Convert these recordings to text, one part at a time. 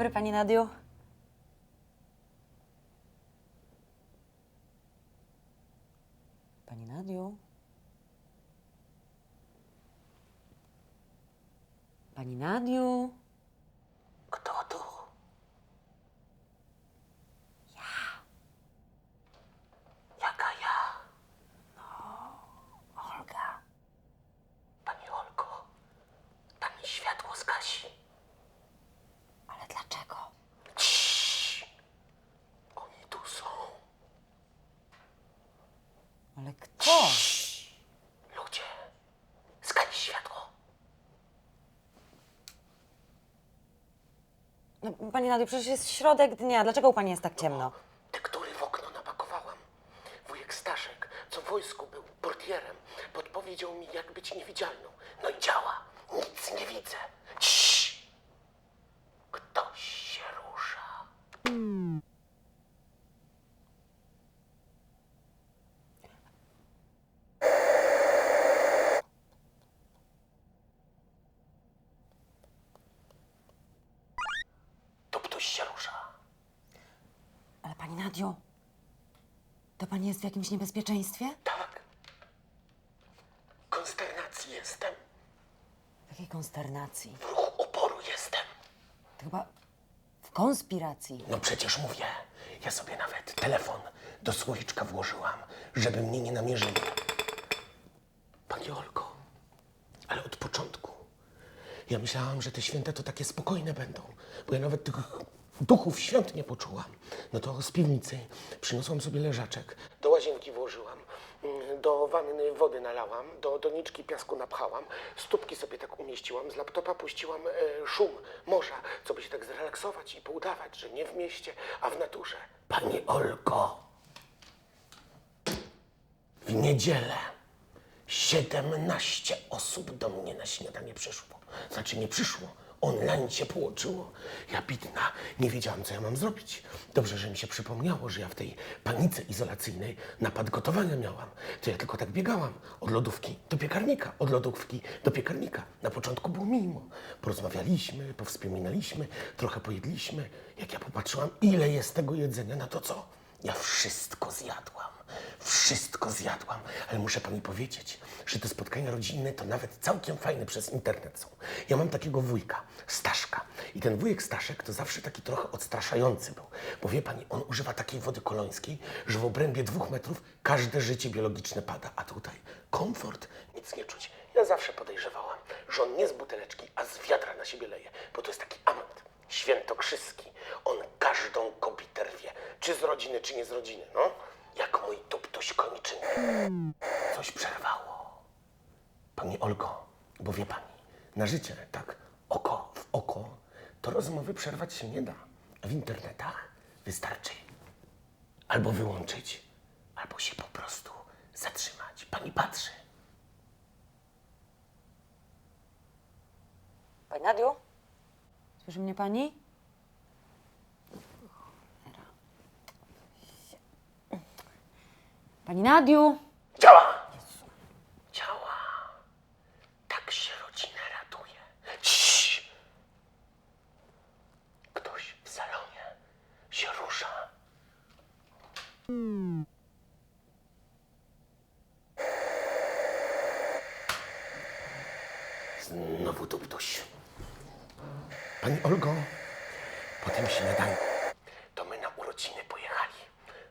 dobry, pani Nadiu. Pani Nadiu? Pani Nadiu? Kto tu? Ja. Jaka ja? Olga. Pani Olko, pani światło zgasi. Ale dlaczego? Ciii. Oni tu są. Ale kto? Ludzie, zgaś światło. No, pani Nadiu, przecież jest środek dnia. Dlaczego u pani jest tak ciemno? Tektury w okno napakowałam. Wujek Staszek, co w wojsku był portierem, podpowiedział mi, jak być niewidzialną. No i działa. Nic nie widzę. Ciii. Ktoś się rusza. To ktoś się rusza. Nadiu, to pani jest w jakimś niebezpieczeństwie? Tak. Konsternacji jestem. W jakiej konsternacji? W ruchu oporu jestem. To chyba w konspiracji. No przecież mówię. Ja sobie nawet telefon do słoiczka włożyłam, żeby mnie nie namierzyli. Pani Olko, ale od początku. Ja myślałam, że te święta to takie spokojne będą, bo ja nawet tych duchów świąt nie poczułam. No to z piwnicy przyniosłam sobie leżaczek, do łazienki włożyłam, mm, do wanny wody nalałam, do doniczki piasku napchałam, stópki sobie tak umieściłam, z laptopa puściłam e, szum morza, co by się tak zrelaksować i poudawać, że nie w mieście, a w naturze. Pani Olko, w niedzielę 17 osób do mnie na śniadanie przyszło. Znaczy nie przyszło, online się połączyło. Ja bidna, nie wiedziałam, co ja mam zrobić. Dobrze, że mi się przypomniało, że ja w tej panice izolacyjnej napad gotowania miałam. To ja tylko tak biegałam od lodówki do piekarnika, od lodówki do piekarnika. Na początku było miło. Porozmawialiśmy, powspominaliśmy, trochę pojedliśmy. Jak ja popatrzyłam, ile jest tego jedzenia, na to co? Ja wszystko zjadłam. Wszystko zjadłam, ale muszę pani powiedzieć, że te spotkania rodzinne to nawet całkiem fajne przez internet są. Ja mam takiego wujka, Staszka. I ten wujek Staszek to zawsze taki trochę odstraszający był. Bo wie pani, on używa takiej wody kolońskiej, że w obrębie dwóch metrów każde życie biologiczne pada. A tutaj komfort, nic nie czuć. Ja zawsze podejrzewałam, że on nie z buteleczki, a z wiadra na siebie leje, bo to jest taki amant świętokrzyski. On każdą kobietę rwie, czy z rodziny, czy nie z rodziny, no. Jak mój tuptuś koniczyny. Coś przerwało. Pani Olgo, bo wie pani, na życie, tak, oko w oko, to rozmowy przerwać się nie da. W internetach wystarczy albo wyłączyć, albo się po prostu zatrzymać. Pani patrzy. Pani Nadiu? Słyszy mnie pani? Pani Nadiu! Działa! Działa. Tak się rodzinę ratuje. Ciii. Ktoś w salonie się rusza. Znowu tu ktoś. Pani Olgo, po tym śniadaniu to my na urodziny pojechali.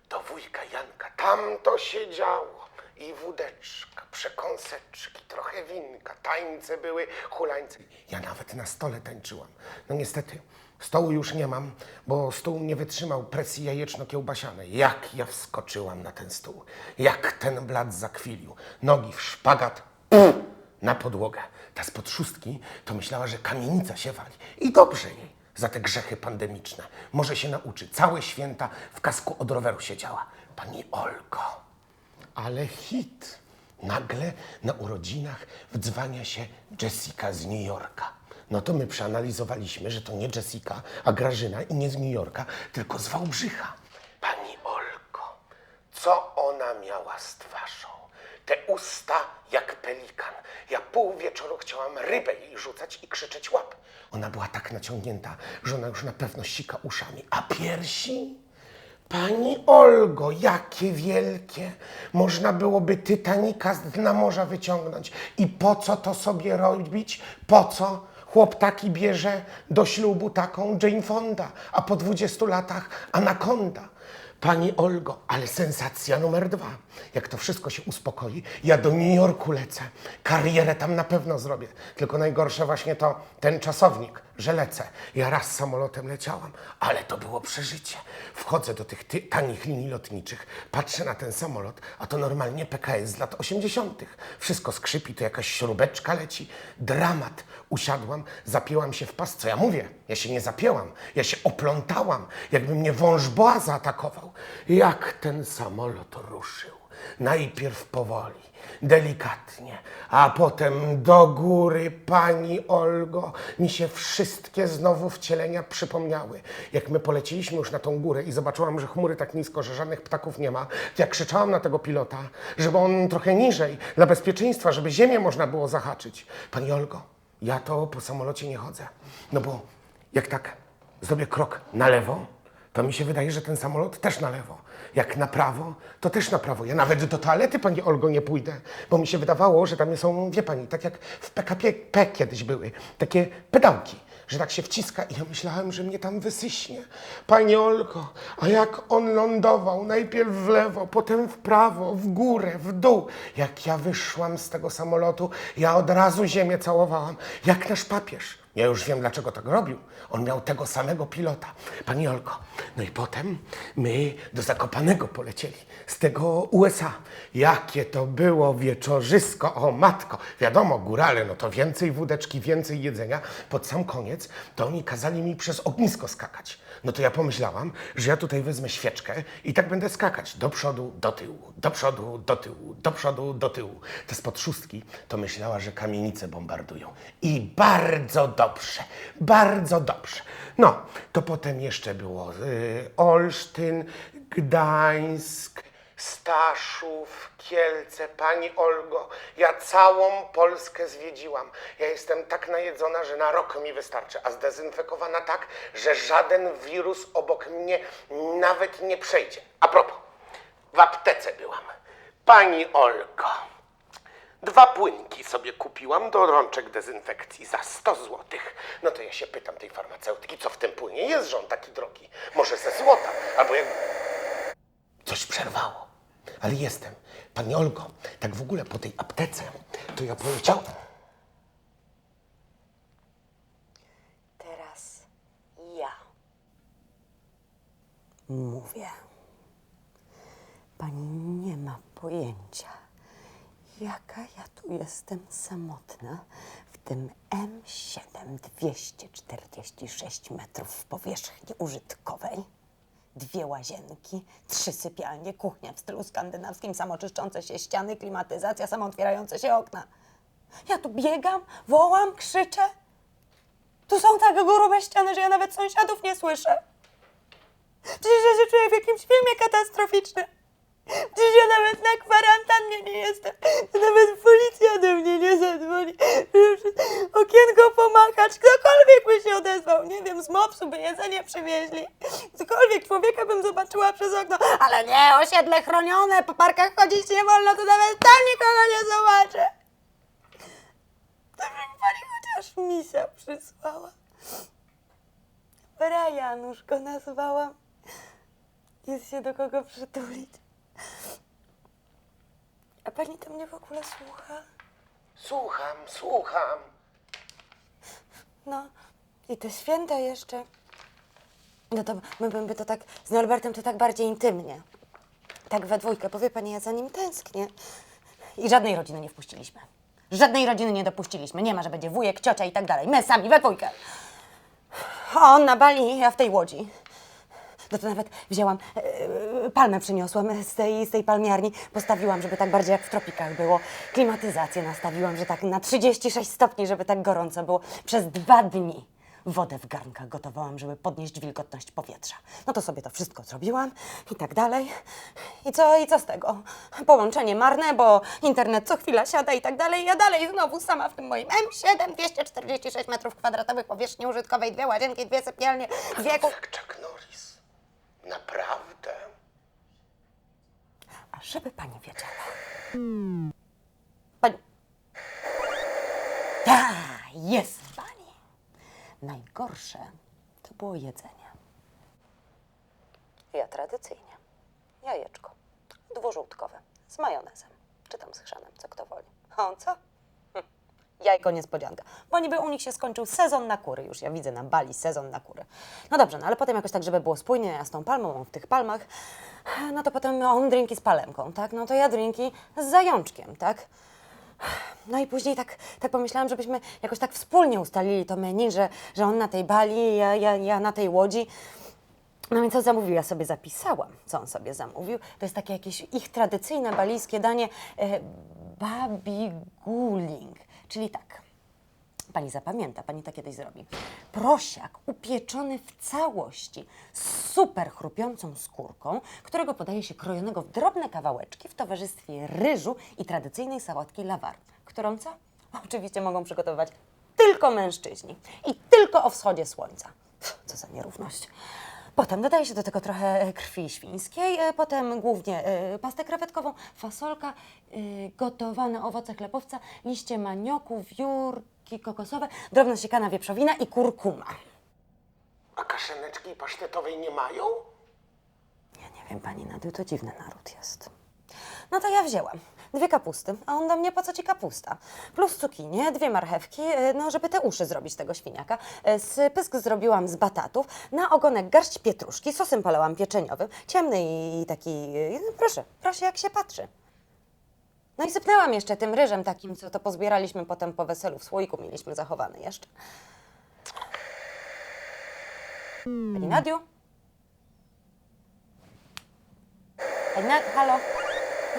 Do wujka Janka. Tam to się działo. I wódeczka, przekąseczki, trochę winka, tańce były, hulańce. Ja nawet na stole tańczyłam. No niestety, stołu już nie mam, bo stół nie wytrzymał presji jajeczno-kiełbasianej. Jak ja wskoczyłam na ten stół. Jak ten blat zakwilił. Nogi w szpagat, pff, na podłogę. Ta spod szóstki to myślała, że kamienica się wali. I dobrze jej za te grzechy pandemiczne. Może się nauczy. Całe święta w kasku od roweru siedziała. Pani Olko, ale hit. Nagle na urodzinach wdzwania się Jessica z New Yorka. No to my przeanalizowaliśmy, że to nie Jessica, a Grażyna i nie z New Yorka, tylko z Wałbrzycha. Pani Olko, co ona miała z twarzą. Te usta jak pelikan. Ja pół wieczoru chciałam rybę jej rzucać i krzyczeć łap. Ona była tak naciągnięta, że ona już na pewno sika uszami. A piersi? Pani Olgo, jakie wielkie! Można byłoby Tytanika z dna morza wyciągnąć. I po co to sobie robić? Po co? Chłop taki bierze do ślubu taką Jane Fonda, a po 20 latach anakonda. Pani Olgo, ale sensacja numer dwa. Jak to wszystko się uspokoi, ja do New Yorku lecę. Karierę tam na pewno zrobię. Tylko najgorsze właśnie to ten czasownik, że lecę. Ja raz samolotem leciałam, ale to było przeżycie. Wchodzę do tych ty- tanich linii lotniczych, patrzę na ten samolot, a to normalnie PKS z lat 80. Wszystko skrzypi, to jakaś śrubeczka leci. Dramat. Usiadłam, zapięłam się w pas. Co ja mówię? Ja się nie zapięłam, ja się oplątałam, jakby mnie wąż boa zaatakował. Jak ten samolot ruszył. Najpierw powoli, delikatnie, a potem do góry, pani Olgo. Mi się wszystkie znowu wcielenia przypomniały. Jak my poleciliśmy już na tą górę i zobaczyłam, że chmury tak nisko, że żadnych ptaków nie ma, to ja krzyczałam na tego pilota, żeby on trochę niżej, dla bezpieczeństwa, żeby ziemię można było zahaczyć. Pani Olgo, ja to po samolocie nie chodzę. No bo jak tak zrobię krok na lewo, to mi się wydaje, że ten samolot też na lewo. Jak na prawo, to też na prawo. Ja nawet do toalety, pani Olgo, nie pójdę, bo mi się wydawało, że tam są, wie pani, tak jak w PKP P kiedyś były, takie pedałki, że tak się wciska i ja myślałem, że mnie tam wysyśnie. Pani Olgo, a jak on lądował, najpierw w lewo, potem w prawo, w górę, w dół. Jak ja wyszłam z tego samolotu, ja od razu ziemię całowałam, jak nasz papież. Ja już wiem, dlaczego tak robił. On miał tego samego pilota. Pani Olko, no i potem my do Zakopanego polecieli. Z tego USA. Jakie to było wieczorzysko, o matko. Wiadomo, górale, no to więcej wódeczki, więcej jedzenia. Pod sam koniec to oni kazali mi przez ognisko skakać. No to ja pomyślałam, że ja tutaj wezmę świeczkę i tak będę skakać. Do przodu, do tyłu, do przodu, do tyłu, do przodu, do tyłu. Te spod szóstki to myślała, że kamienice bombardują. I bardzo dobrze, bardzo dobrze. No, to potem jeszcze było y, Olsztyn, Gdańsk, Staszów, Kielce, Pani Olgo. Ja całą Polskę zwiedziłam. Ja jestem tak najedzona, że na rok mi wystarczy, a zdezynfekowana tak, że żaden wirus obok mnie nawet nie przejdzie. A propos, w aptece byłam. Pani Olgo, dwa płynki sobie kupiłam do rączek dezynfekcji za 100 złotych. No to ja się pytam tej farmaceutki, co w tym płynie jest, że on taki drogi? Może ze złota, albo jak... Coś przerwało. Ale jestem. Pani Olgo, tak w ogóle po tej aptece, to ja powiedział... Teraz ja mówię. Pani nie ma pojęcia, jaka ja tu jestem samotna w tym M7 246 metrów powierzchni użytkowej. Dwie łazienki, trzy sypialnie, kuchnia w stylu skandynawskim, samoczyszczące się ściany, klimatyzacja, samootwierające się okna. Ja tu biegam, wołam, krzyczę. Tu są tak grube ściany, że ja nawet sąsiadów nie słyszę. Przecież ja się czuję w jakimś filmie katastroficznym. Przecież ja nawet na kwarantannie nie jestem. Nawet policja do mnie nie zadzwoni. Okienko pomachać. Ktokolwiek by się odezwał. Nie wiem, z mopsu by jedzenie przywieźli. Cokolwiek człowieka bym zobaczyła przez okno. Ale nie, osiedle chronione, po parkach chodzić nie wolno, to nawet tam nikogo nie zobaczę. To mi pani chociaż misia przysłała. Brajanusz go nazwałam. Jest się do kogo przytulić. A pani to mnie w ogóle słucha? Słucham, słucham. No, i te święta jeszcze. No to my bym by to tak z Norbertem to tak bardziej intymnie. Tak we dwójkę, bo wie pani, ja za nim tęsknię. I żadnej rodziny nie wpuściliśmy. Żadnej rodziny nie dopuściliśmy. Nie ma, że będzie wujek, ciocia i tak dalej. My sami, we dwójkę. A on na Bali, ja w tej łodzi. No to nawet wzięłam, e, palmę przyniosłam z tej, z tej palmiarni, postawiłam, żeby tak bardziej jak w tropikach było. Klimatyzację nastawiłam, że tak na 36 stopni, żeby tak gorąco było. Przez dwa dni Wodę w garnkach gotowałam, żeby podnieść wilgotność powietrza. No to sobie to wszystko zrobiłam i tak dalej. I co, i co z tego? Połączenie marne, bo internet co chwila siada i tak dalej. Ja dalej znowu sama w tym moim M7, 246 metrów kwadratowych powierzchni użytkowej, dwie łazienki, dwie sypialnie, dwie ku... Naprawdę? A żeby pani wiedziała. Pani. Ta, jest pani. Najgorsze to było jedzenie. Ja tradycyjnie. Jajeczko. Dwużółtkowe. Z majonezem. Czy tam z chrzanem, co kto woli. O, co? Jajko niespodzianka. Bo niby u nich się skończył sezon na kury. Już ja widzę na Bali sezon na kury. No dobrze, no ale potem jakoś tak, żeby było spójnie, ja z tą palmą, w tych palmach, no to potem on drinki z palemką, tak? No to ja drinki z zajączkiem, tak? No i później tak, tak pomyślałam, żebyśmy jakoś tak wspólnie ustalili to menu, że, że on na tej Bali, ja, ja, ja na tej łodzi. No więc co zamówił? Ja sobie zapisałam, co on sobie zamówił. To jest takie jakieś ich tradycyjne balijskie danie e, babi guling, czyli tak. Pani zapamięta, pani to kiedyś zrobi. Prosiak upieczony w całości z super chrupiącą skórką, którego podaje się krojonego w drobne kawałeczki w towarzystwie ryżu i tradycyjnej sałatki lawar, którą co? Oczywiście mogą przygotowywać tylko mężczyźni i tylko o wschodzie słońca. Co za nierówność. Potem dodaje się do tego trochę krwi świńskiej, e, potem głównie e, pastę krewetkową, fasolka, e, gotowane owoce chlebowca, liście manioku, wiórki kokosowe, drobno siekana wieprzowina i kurkuma. A kaszaneczki pasztetowej nie mają? Ja nie wiem, pani Nadiu, to dziwny naród jest. No to ja wzięłam dwie kapusty, a on do mnie, po co ci kapusta? Plus cukinie, dwie marchewki, e, no żeby te uszy zrobić tego świniaka. E, pysk zrobiłam z batatów, na ogonek garść pietruszki, sosem polałam pieczeniowym, ciemny i taki, e, no proszę, proszę jak się patrzy. No i sypnęłam jeszcze tym ryżem takim, co to pozbieraliśmy potem po weselu, w słoiku mieliśmy zachowany jeszcze. Pani Nadiu? Pani halo?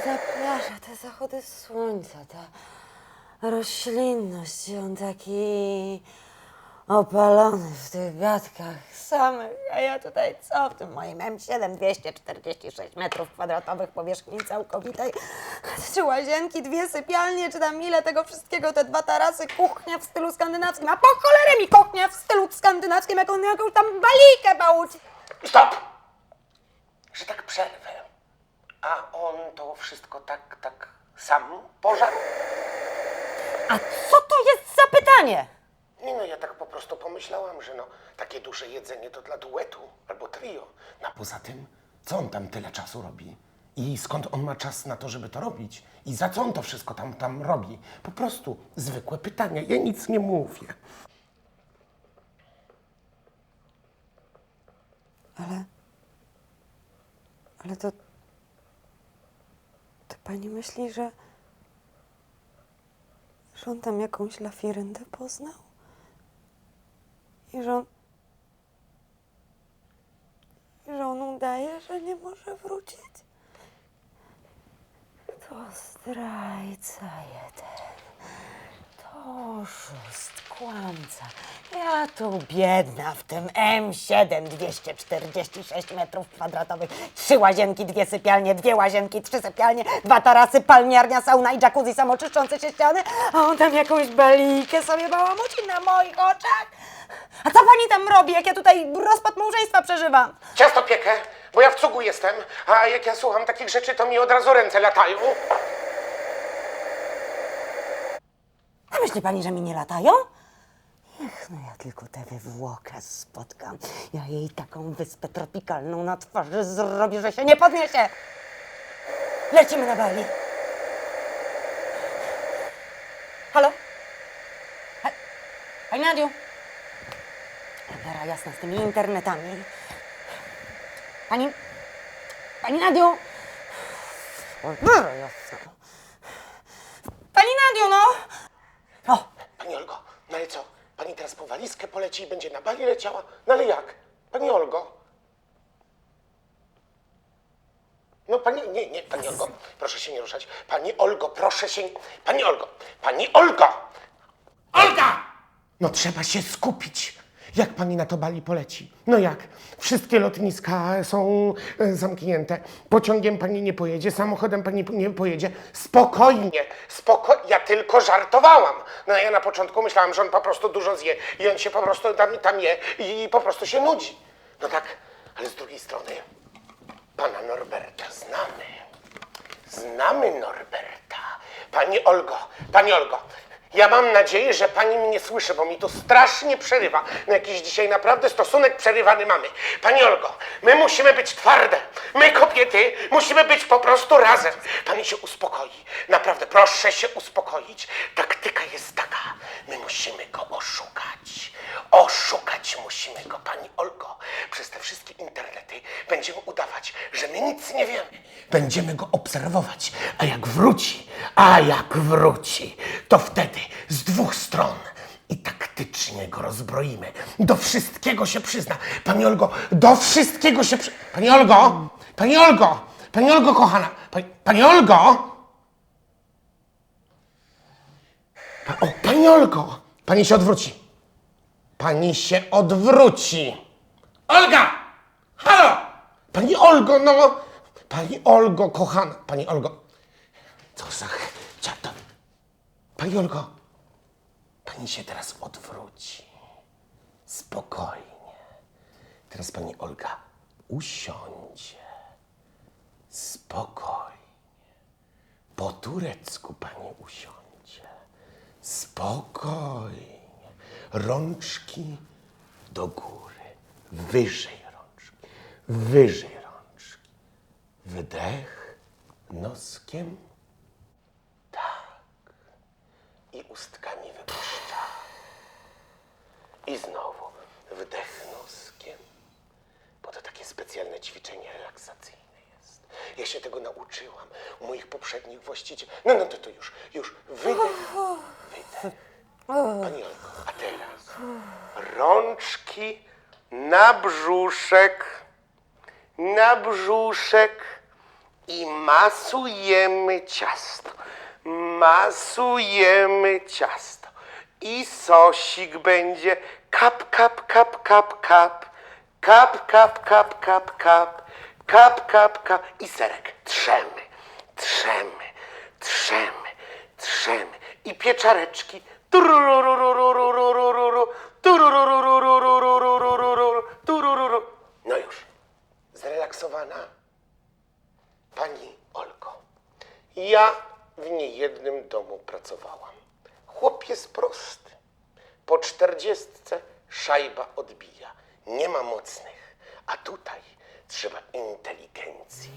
Ta plaża, te zachody słońca, ta roślinność, on taki opalony w tych gadkach samych, a ja tutaj co w tym moim M7 246 metrów kwadratowych powierzchni całkowitej, trzy łazienki, dwie sypialnie, czy tam ile tego wszystkiego, te dwa tarasy, kuchnia w stylu skandynawskim, a po cholerę mi kuchnia w stylu skandynawskim, jak on jakąś tam balijkę bałuci. Stop! Że tak przerwę. A on to wszystko tak, tak sam pożarł? A co to jest za pytanie? Nie no, ja tak po prostu pomyślałam, że no, takie duże jedzenie to dla duetu albo trio. No, a poza tym, co on tam tyle czasu robi? I skąd on ma czas na to, żeby to robić? I za co on to wszystko tam, tam robi? Po prostu zwykłe pytania, ja nic nie mówię. Ale. Ale to. Pani myśli, że. że on tam jakąś lafiryndę poznał? I że on. I że on udaje, że nie może wrócić? To zdrajca jeden. To oszust, kłamca. Ja tu biedna w tym M7 246 metrów kwadratowych. Trzy łazienki, dwie sypialnie, dwie łazienki, trzy sypialnie, dwa tarasy, palmiarnia, sauna i jacuzzi samoczyszczące się ściany, a on tam jakąś balijkę sobie bałamuci na moich oczach. A co pani tam robi, jak ja tutaj rozpad małżeństwa przeżywam? Ciasto piekę, bo ja w cugu jestem, a jak ja słucham takich rzeczy, to mi od razu ręce latają. A myśli pani, że mi nie latają? Ech, no ja tylko tę wywłokę spotkam. Ja jej taką wyspę tropikalną na twarzy zrobię, że się nie podniesie. Lecimy na Bali. Halo? Ha- Pani Nadiu? Cholera jasna z tymi internetami. Pani... Pani Nadiu? Cholera jasna. Pani Nadiu, no! O, Pani Olgo, no ale co? Pani teraz po walizkę poleci i będzie na Bali leciała? No ale jak? Pani Olgo? No pani, nie, nie, pani Olgo, proszę się nie ruszać. Pani Olgo, proszę się, pani Olgo, pani Olgo! Olga! No trzeba się skupić. Jak pani na to Bali poleci? No jak? Wszystkie lotniska są e, zamknięte. Pociągiem pani nie pojedzie, samochodem pani nie pojedzie. Spokojnie, spokojnie. Ja tylko żartowałam. No ja na początku myślałam, że on po prostu dużo zje i on się po prostu tam, tam je i po prostu się nudzi. No tak, ale z drugiej strony pana Norberta znamy. Znamy Norberta. Pani Olgo, pani Olgo, ja mam nadzieję, że pani mnie słyszy, bo mi to strasznie przerywa. No jakiś dzisiaj naprawdę stosunek przerywany mamy. Pani Olgo, my musimy być twarde. My kobiety musimy być po prostu razem. Pani się uspokoi. Naprawdę, proszę się uspokoić. Taktyka jest taka. My musimy go oszukać. Oszukać musimy go, pani Olgo. Przez te wszystkie internety będziemy udawać, że my nic nie wiemy. Będziemy go obserwować, a jak wróci, a jak wróci, to wtedy z dwóch stron i taktycznie go rozbroimy. Do wszystkiego się przyzna. Pani Olgo, do wszystkiego się przy... Pani Olgo! Pani Olgo! Pani Olgo, kochana! Pani, pani Olgo! O, pani Olgo! Pani się odwróci. Pani się odwróci. Olga! Halo! Pani Olgo, no! Pani Olgo, kochana. Pani Olgo. Co za ciato. Pani Olgo. Pani się teraz odwróci. Spokojnie. Teraz pani Olga usiądzie. Spokojnie. Po turecku pani usiądzie. Spokojnie. Rączki do góry. Wyżej rączki. Wyżej rączki. Wdech noskiem. Tak. I ustkami wypuszcza. I znowu wdech noskiem. Bo to takie specjalne ćwiczenie relaksacyjne. Ja się tego nauczyłam u moich poprzednich właścicieli. No, no to to już, już. Wydech, wydech. Pani Olgo, a teraz rączki na brzuszek, na brzuszek i masujemy ciasto. Masujemy ciasto. I sosik będzie kap, kap, kap, kap, kap. Kap, kap, kap, kap, kap. Kap, kap, kap i serek. Trzemy, trzemy, trzemy, trzemy. I pieczareczki. No już. Zrelaksowana? Pani Olko, ja w niejednym domu pracowałam. Chłop jest prosty. Po czterdziestce szajba odbija. Nie ma mocnych. A tutaj trzeba inteligencji.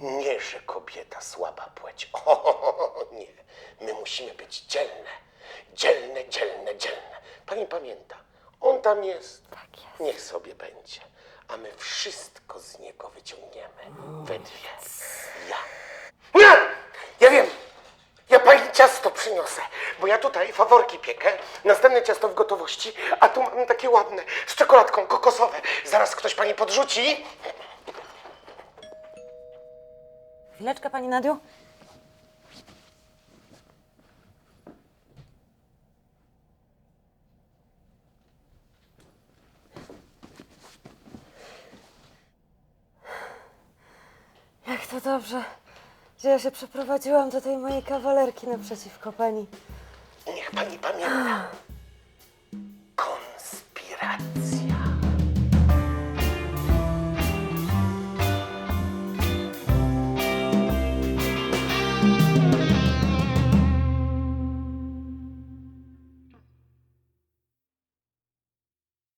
Nie, że kobieta słaba płeć. O, nie. My musimy być dzielne. Dzielne, dzielne, dzielne. Pani pamięta, on tam jest. Niech sobie będzie. A my wszystko z niego wyciągniemy. We dwie. Ja. Nie! Ja wiem. Ja pani ciasto przyniosę, bo ja tutaj faworki piekę, następne ciasto w gotowości, a tu mam takie ładne, z czekoladką kokosowe. Zaraz ktoś pani podrzuci. Chwileczkę, pani Nadiu. Jak to dobrze, że ja się przeprowadziłam do tej mojej kawalerki naprzeciwko pani. Niech pani pamięta.